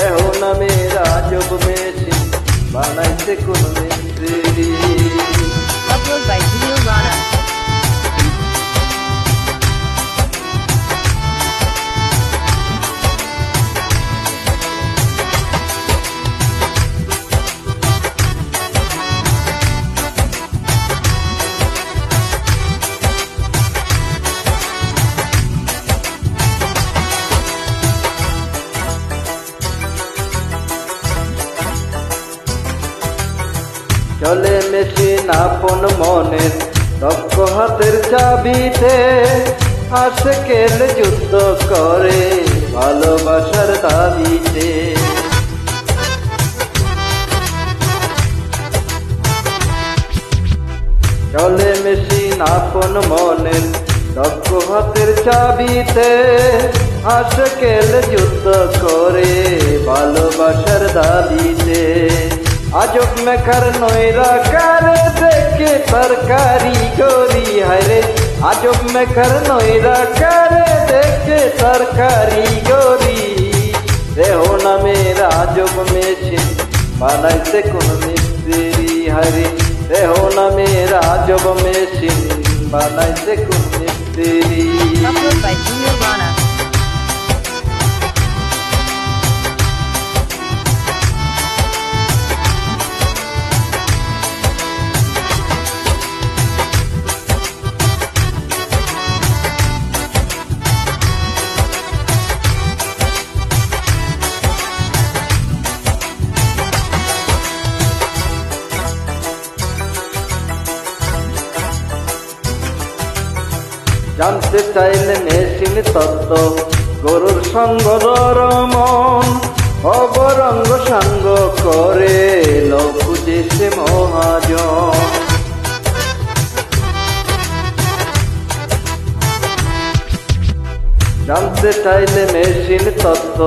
দেহ নামে রাজব মেশিন বানাইছে কোন মিস্ত্রি চলে মেশিন আপন মনের দক্ষ হাতের চাবিতে আশকের যুদ্ধ করে ভালোবাসার দাবিতে। চলে মেশিন আপন মনের দক্ষ হাতের চাবিতে আশকেল যুদ্ধ করে ভালোবাসার দাবিতে। আজব মেখার নৈরা কার দেখে তরকারি গরি হারে আজব মেখার নৈরা কার দেখে তরকারি গরি দেহ নামে রাজব মেশিন বানাইছে কোন মিস্ত্রি হারে দেহ নামে রাজব মেশিন বানাইছে কোন মিস্ত্রি জানতে চাইলে মেশিন তত্ত্ব, গরুর সঙ্গ মন অবরঙ্গ সাঙ্গ করে লঘুজে সে মহাজন। জানতে চাইলে মেশিন তত্ত্ব,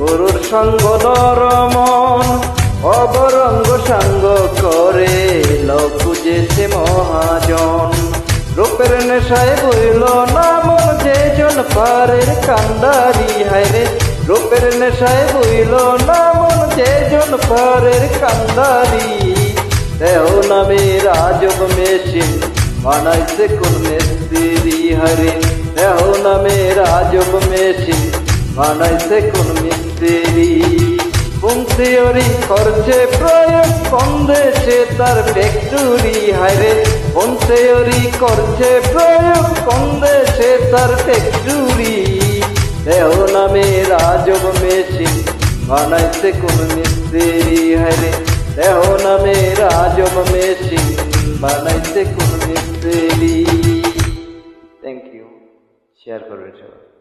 গরুর সঙ্গ মন অবরঙ্গ সাঙ্গ করে লঘুজে নেশায় বইল, না মন যে জন পারের কান্দারি হায়রে রূপের নেশায় বইল, না মন যে জন পারের কান্দারি দেহ নামে রাজব মেশিন বানাইছে কোন মিস্ত্রি হরে দেহ নামে রাজব মেশিন বানাইছে কোন মিস্ত্রি। থিওরি করছে প্রয়োগ কোন দেশে তার ফ্যাক্টরি কোন থিওরি করছে প্রয়োগ কোন দেশে তার ফ্যাক্টরি দেহ নামে রাজব মেশিন, বানাইছে কোন মিস্ত্রি, হায়রে। দেহ নামে রাজব মেশিন, বানাইছে কোন মিস্ত্রি। থ্যাংক ইউ শেয়ার করবেন সবাই